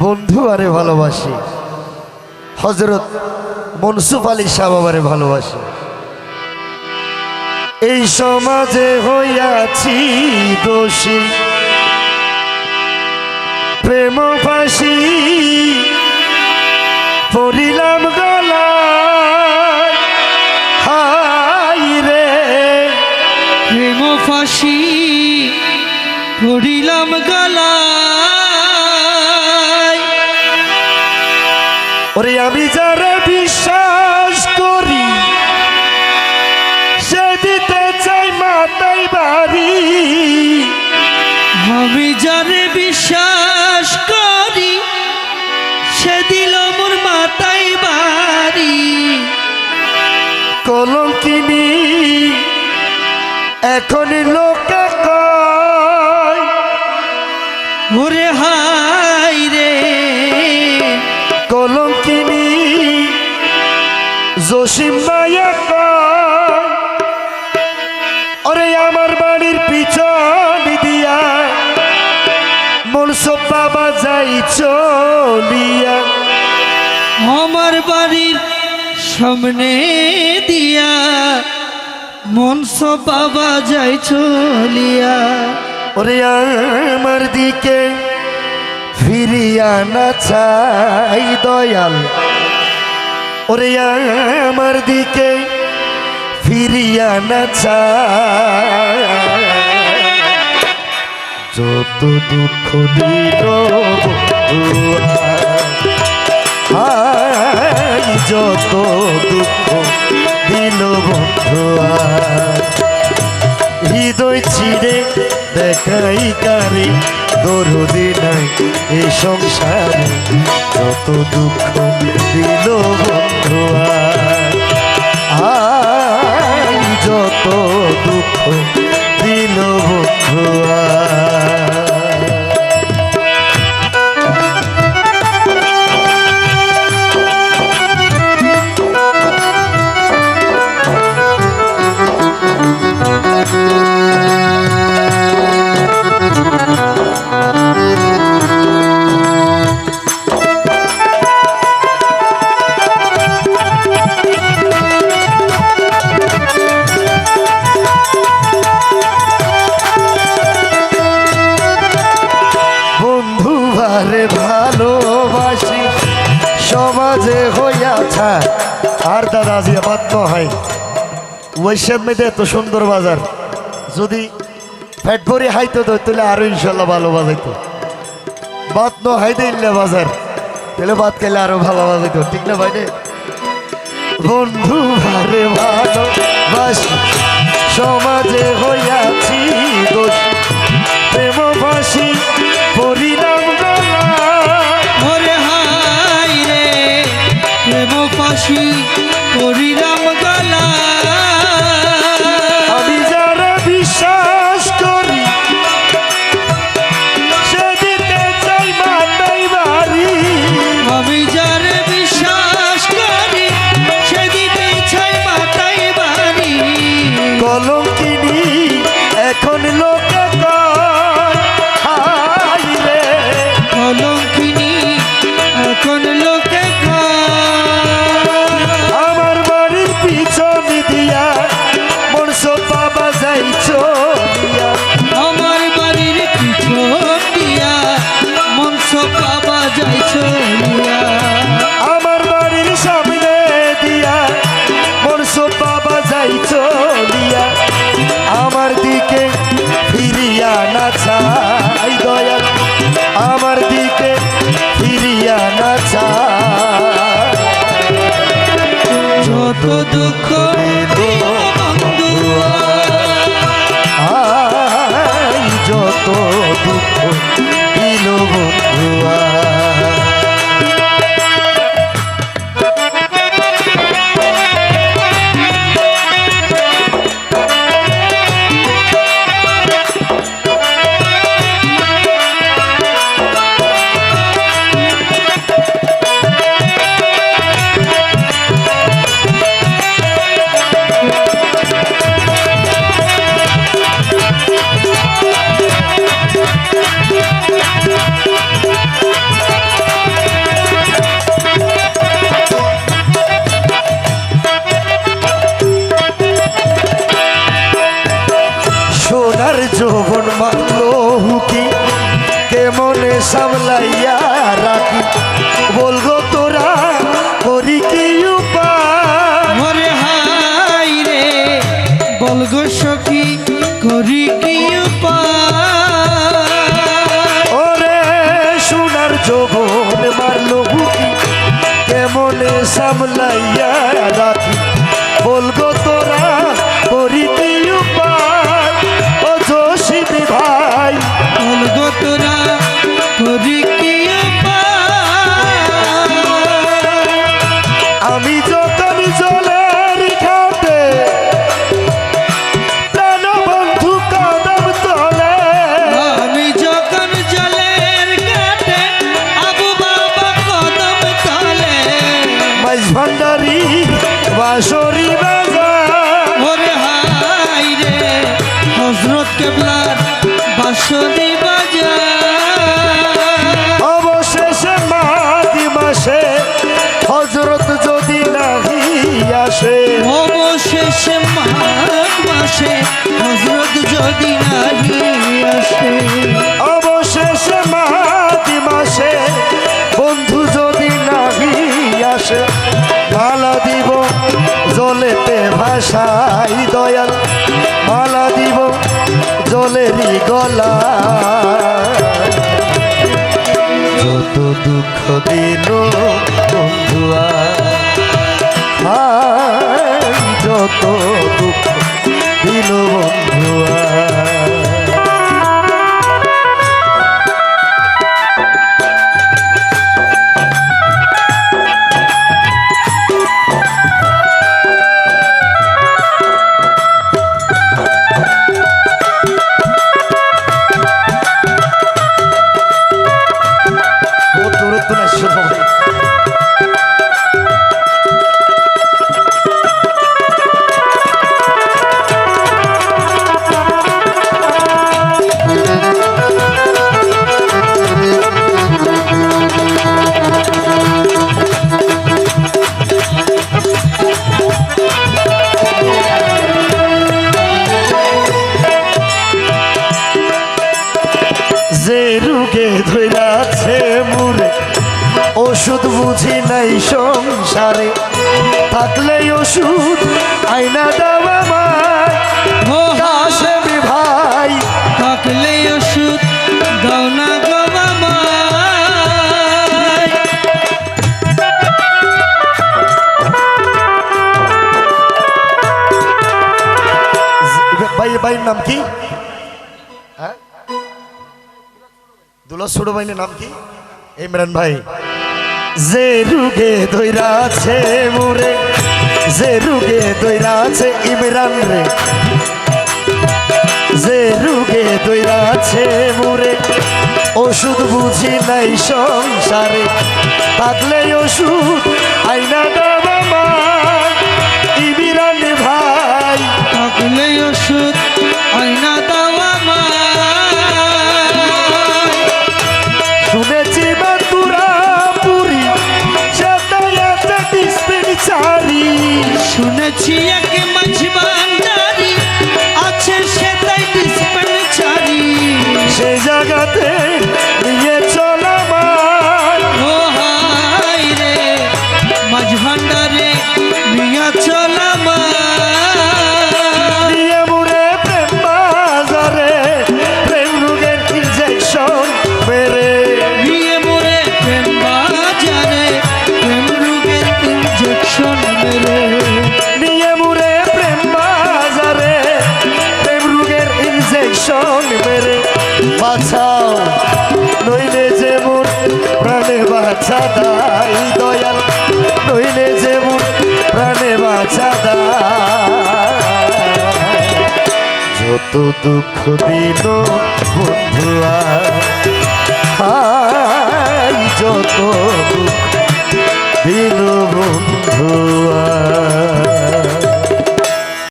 বন্ধু আরে ভালোবাসি। হজরত মনসুফ আলী সাহাবারে ভালোবাসি। এই সমাজে হইয়াছি দোষী। প্রেম ফাঁসি পড়িলাম গলায়। হাই রে। প্রেম ফাঁসি পড়িলাম গলায়। ওরে আমি যারা বিশ্বাস করি সে দিতে চাই মাতাই বাড়ি। আমি যারে বিশ্বাস করি সে দিল মোর মাতাই বাড়ি। কলঙ্কিনি এখন লোকে জসিম মায়া ওরে আমার বাড়ির পিছন দিয়া। মনসব বাবা যাই চলিয়া। আমার বাড়ির সামনে দিয়া। মনস বাবা যাই চলিয়া। ওরে আমার দিকে ফিরিয়া না চাই দয়াল। ওরে আমার দিকে ফিরিয়া না যত দুঃখ দিল যত দুঃখ দিল বন্ধুয়া হৃদয় ছিঁড়ে দেখাই কারে দরদি নাই এই সংসারে। যত দুঃখ দিল বন্ধুয়া সমাজে হইয়াছা আর দাদা আজ বাধ্য হয়। ওইসব মেয়েদের এত সুন্দর বাজার। যদি ফ্যাট ভরে হাইতো তো তাহলে আরও ইনশাল্লাহ ভালো বাজাইতো। বাদ ন হাইতে ইল্লে বাজার। তাহলে বাদ খেলে আরও ভালো বাজাইতো। ঠিক না ভাই? বন্ধু, ভারে ভালোবাসি সমাজে হইয়াছি এখন লোকে হায় রে। কলঙ্কিনী এখন লোকে আমার বাড়ির পিছন দিয়া মনস বাবা যাই চলিয়া। আমার বাড়ির পিছন দিয়া মনস বাবা যাই সামলাইয়া রাখি। বলগো তোরা করি কি উপায়? হাই রে বলগো সখী করি কি উপায়? ওরে সোনার যৌবন মারল হুকি কেমনে সামলাইয়া জলেতে ভাষাই দয়াল মালা দিব জলেরি গলা। যত দুঃখ দিল বন্ধুয়া যত যে রুগে ধৈরাছে মুরে ওষুধ বুঝি নাই সংসারে। থাকলে ওষুধ আইনা দেওয়া মায় ও কাশেমি ভাই। থাকলে ওষুধ দাও না ভাই ভাইয়ের নাম কি? দুলা ছোট ভাইয়ের নাম কি? ইমরান ভাই। যে রুগে দইরা আছে মুরে, যে রুগে দইরা আছে ইমরান রে। যে রুগে দইরা আছে মুরে, ওষুধ বুঝি নাই সংসারে। থাকলে ওষুধ আইনা সে যত দুঃখ দিল বন্ধুয়া যত দুঃখ দিল বন্ধুয়া